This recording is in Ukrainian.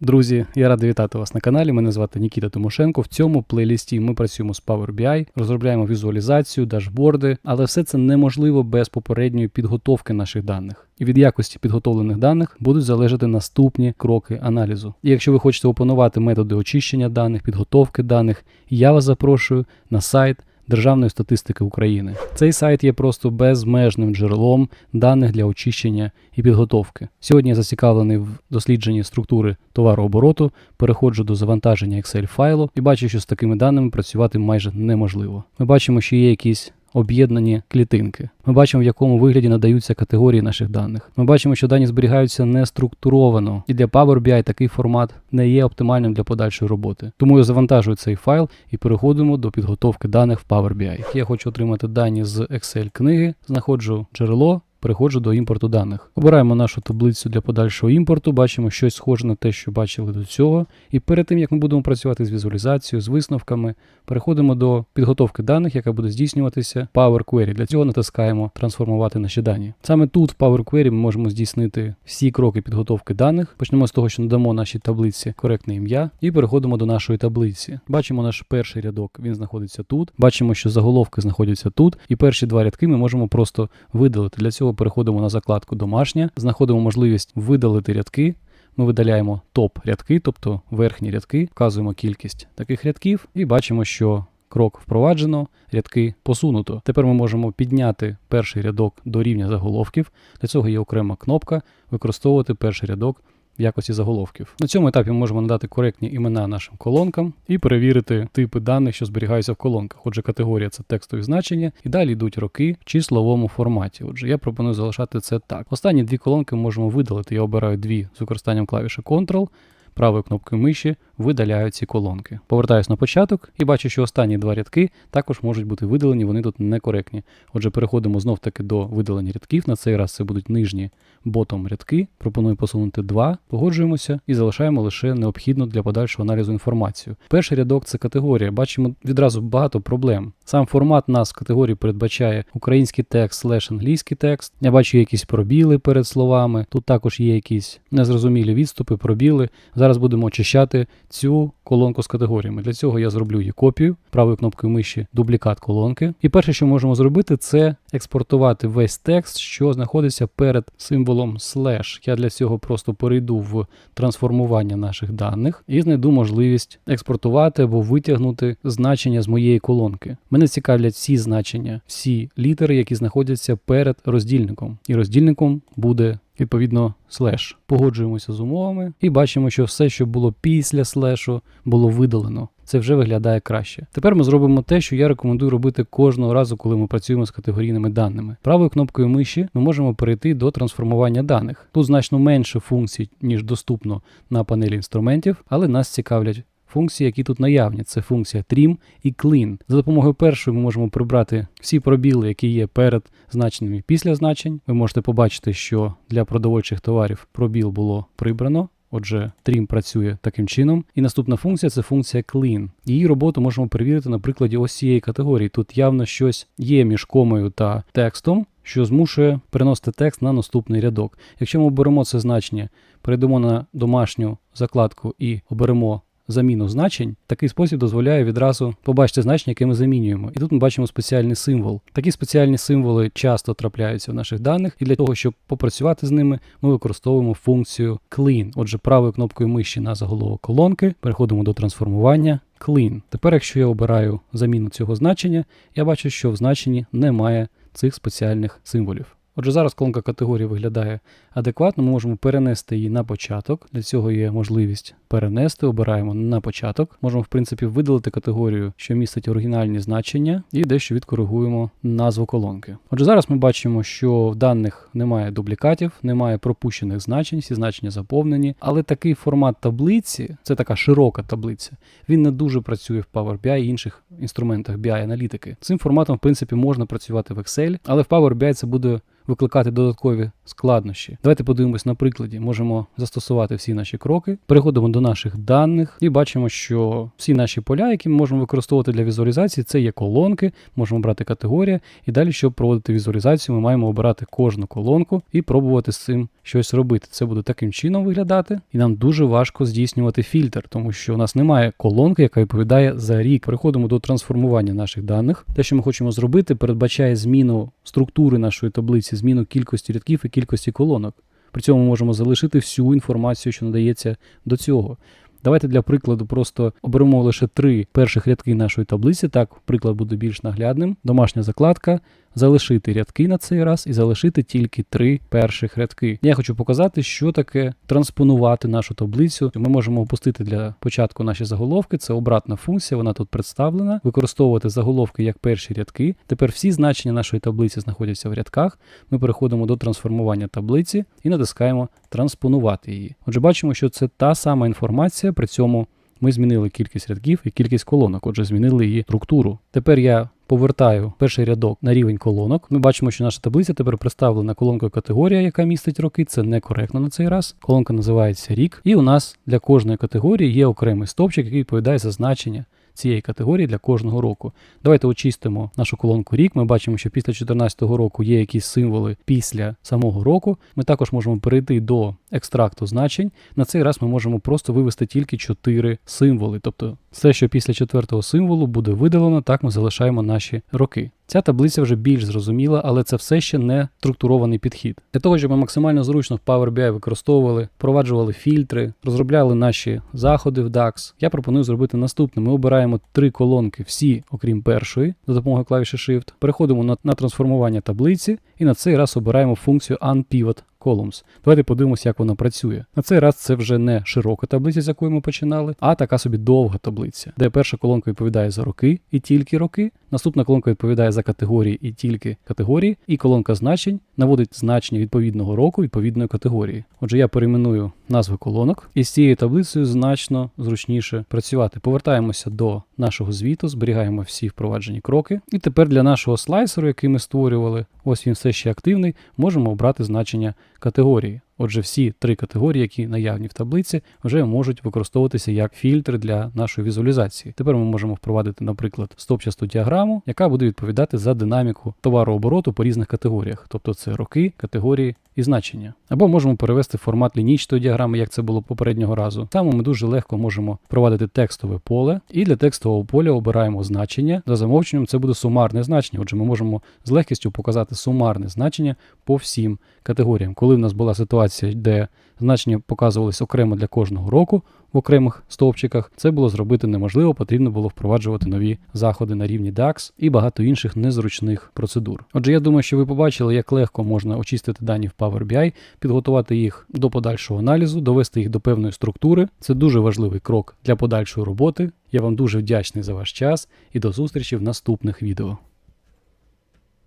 Друзі, я радий вітати вас на каналі. Мене звати Нікіта Тимошенко. В цьому плейлісті ми працюємо з Power BI, розробляємо візуалізацію, дашборди, але все це неможливо без попередньої підготовки наших даних. І від якості підготовлених даних будуть залежати наступні кроки аналізу. І якщо ви хочете опанувати методи очищення даних, підготовки даних, я вас запрошую на сайт. Державної статистики України. Цей сайт є просто безмежним джерелом даних для очищення і підготовки. Сьогодні я зацікавлений в дослідженні структури товарообороту, переходжу до завантаження Excel файлу і бачу, що з такими даними працювати майже неможливо. Ми бачимо, що є якісь об'єднані клітинки. Ми бачимо, в якому вигляді надаються категорії наших даних. Ми бачимо, що дані зберігаються не структуровано, і для Power BI такий формат не є оптимальним для подальшої роботи. Тому я завантажую цей файл і переходимо до підготовки даних в Power BI. Я хочу отримати дані з Excel книги, знаходжу джерело. Переходжу до імпорту даних. Обираємо нашу таблицю для подальшого імпорту, бачимо щось схоже на те, що бачили до цього. І перед тим, як ми будемо працювати з візуалізацією, з висновками, переходимо до підготовки даних, яка буде здійснюватися Power Query. Для цього натискаємо Трансформувати наші дані. Саме тут, в Power Query, ми можемо здійснити всі кроки підготовки даних. Почнемо з того, що надамо нашій таблиці коректне ім'я, і переходимо до нашої таблиці. Бачимо наш перший рядок, він знаходиться тут. Бачимо, що заголовки знаходяться тут, і перші два рядки ми можемо просто видалити. Для цього переходимо на закладку Домашня, знаходимо можливість видалити рядки. Ми видаляємо топ рядки, тобто верхні рядки, вказуємо кількість таких рядків і бачимо, що крок впроваджено, рядки посунуто. Тепер ми можемо підняти перший рядок до рівня заголовків. Для цього є окрема кнопка використовувати перший рядок в якості заголовків. На цьому етапі ми можемо надати коректні імена нашим колонкам і перевірити типи даних, що зберігаються в колонках. Отже, категорія це текстові значення, і далі йдуть роки в числовому форматі. Отже, я пропоную залишати це так. Останні дві колонки можемо видалити. Я обираю дві з використанням клавіші Ctrl. Правою кнопкою миші видаляю ці колонки. Повертаюсь на початок і бачу, що останні два рядки також можуть бути видалені, вони тут некоректні. Отже, переходимо знов таки до видалення рядків. На цей раз це будуть нижні ботом рядки. Пропоную посунути два, погоджуємося і залишаємо лише необхідну для подальшого аналізу інформацію. Перший рядок це категорія. Бачимо відразу багато проблем. Сам формат нас категорії передбачає український текст слеш англійський текст. Я бачу якісь пробіли перед словами. Тут також є якісь незрозумілі відступи, пробіли. Зараз будемо очищати цю колонку з категоріями. Для цього я зроблю її копію правою кнопкою миші дублікат колонки. І перше, що можемо зробити, це експортувати весь текст, що знаходиться перед символом слеш. Я для цього просто перейду в трансформування наших даних і знайду можливість експортувати або витягнути значення з моєї колонки. Мене цікавлять всі значення, всі літери, які знаходяться перед роздільником. І роздільником буде відповідно слеш. Погоджуємося з умовами і бачимо, що все, що було після слешу, було видалено. Це вже виглядає краще. Тепер ми зробимо те, що я рекомендую робити кожного разу, коли ми працюємо з категорійними даними. Правою кнопкою миші ми можемо перейти до трансформування даних. Тут значно менше функцій, ніж доступно на панелі інструментів, але нас цікавлять. Функції, які тут наявні, це функція trim і clean. За допомогою першої ми можемо прибрати всі пробіли, які є перед значеннями і після значень. Ви можете побачити, що для продовольчих товарів пробіл було прибрано. Отже, Trim працює таким чином. І наступна функція це функція clean. Її роботу можемо перевірити на прикладі ось цієї категорії. Тут явно щось є між комою та текстом, що змушує переносити текст на наступний рядок. Якщо ми оберемо це значення, перейдемо на домашню закладку і оберемо заміну значень, такий спосіб дозволяє відразу побачити значення, яке ми замінюємо. І тут ми бачимо спеціальний символ. Такі спеціальні символи часто трапляються в наших даних, і для того, щоб попрацювати з ними, ми використовуємо функцію clean. Отже, правою кнопкою миші на заголовок колонки переходимо до трансформування. Clean. Тепер, якщо я обираю заміну цього значення, я бачу, що в значенні немає цих спеціальних символів. Отже, зараз колонка категорії виглядає адекватно, ми можемо перенести її на початок. Для цього є можливість перенести, обираємо на початок. Можемо, в принципі, видалити категорію, що містить оригінальні значення, і дещо відкоригуємо назву колонки. Отже, зараз ми бачимо, що в даних немає дублікатів, немає пропущених значень, всі значення заповнені. Але такий формат таблиці, це така широка таблиця, він не дуже працює в Power BI і інших інструментах BI аналітики. Цим форматом, в принципі, можна працювати в Excel, але в Power BI це буде викликати додаткові складнощі. Давайте подивимось на прикладі. Можемо застосувати всі наші кроки. Переходимо до наших даних і бачимо, що всі наші поля, які ми можемо використовувати для візуалізації, це є колонки, можемо брати категорія. І далі, щоб проводити візуалізацію, ми маємо обирати кожну колонку і пробувати з цим щось робити. Це буде таким чином виглядати, і нам дуже важко здійснювати фільтр, тому що у нас немає колонки, яка відповідає за рік. Переходимо до трансформування наших даних. Те, що ми хочемо зробити, передбачає зміну структури нашої таблиці, зміну кількості рядків і кількості колонок. При цьому ми можемо залишити всю інформацію, що надається до цього. Давайте для прикладу просто оберемо лише три перших рядки нашої таблиці. Так, приклад буде більш наглядним. Домашня закладка, залишити рядки на цей раз і залишити тільки три перших рядки. Я хочу показати, що таке транспонувати нашу таблицю. Ми можемо опустити для початку наші заголовки. Це обратна функція, вона тут представлена. Використовувати заголовки як перші рядки. Тепер всі значення нашої таблиці знаходяться в рядках. Ми переходимо до трансформування таблиці і натискаємо транспонувати її. Отже, бачимо, що це та сама інформація, при цьому ми змінили кількість рядків і кількість колонок, отже, змінили її структуру. Тепер я повертаю перший рядок на рівень колонок. Ми бачимо, що наша таблиця тепер представлена колонкою категорія, яка містить роки. Це некоректно на цей раз. Колонка називається рік, і у нас для кожної категорії є окремий стовпчик, який відповідає за значення. Цієї категорії для кожного року. Давайте очистимо нашу колонку рік. Ми бачимо, що після 2014 року є якісь символи після самого року. Ми також можемо перейти до екстракту значень. На цей раз ми можемо просто вивести тільки 4 символи. Тобто все, що після четвертого символу буде видалено, так ми залишаємо наші роки. Ця таблиця вже більш зрозуміла, але це все ще не структурований підхід. Для того, щоб ми максимально зручно в Power BI використовували, впроваджували фільтри, розробляли наші заходи в DAX, я пропоную зробити наступне. Ми обираємо три колонки, всі, окрім першої, за допомогою клавіші Shift. Переходимо на, на трансформування таблиці і на цей раз обираємо функцію UnPivot Columns. Давайте подивимося, як вона працює. На цей раз це вже не широка таблиця, з якої ми починали, а така собі довга таблиця, де перша колонка відповідає за роки і тільки роки. Наступна колонка відповідає за категорії і тільки категорії, і колонка значень наводить значення відповідного року відповідної категорії. Отже, я перейменую назви колонок, і з цією таблицею значно зручніше працювати. Повертаємося до нашого звіту, зберігаємо всі впроваджені кроки. І тепер для нашого слайсеру, який ми створювали, ось він все ще активний, можемо обрати значення категорії. Отже, всі три категорії, які наявні в таблиці, вже можуть використовуватися як фільтр для нашої візуалізації. Тепер ми можемо впровадити, наприклад, стопчасту діаграму, яка буде відповідати за динаміку товарообороту по різних категоріях, тобто це роки, категорії і значення. Або можемо перевести формат лінійчатої діаграми, як це було попереднього разу. Саме ми дуже легко можемо впровадити текстове поле, і для текстового поля обираємо значення. За замовченням це буде сумарне значення. Отже, ми можемо з легкістю показати сумарне значення по всім категоріям. Коли в нас була ситуація, де значення показувалися окремо для кожного року в окремих стовпчиках, це було зробити неможливо, потрібно було впроваджувати нові заходи на рівні DAX і багато інших незручних процедур. Отже, я думаю, що ви побачили, як легко можна очистити дані в Power BI, підготувати їх до подальшого аналізу, довести їх до певної структури. Це дуже важливий крок для подальшої роботи. Я вам дуже вдячний за ваш час і до зустрічі в наступних відео.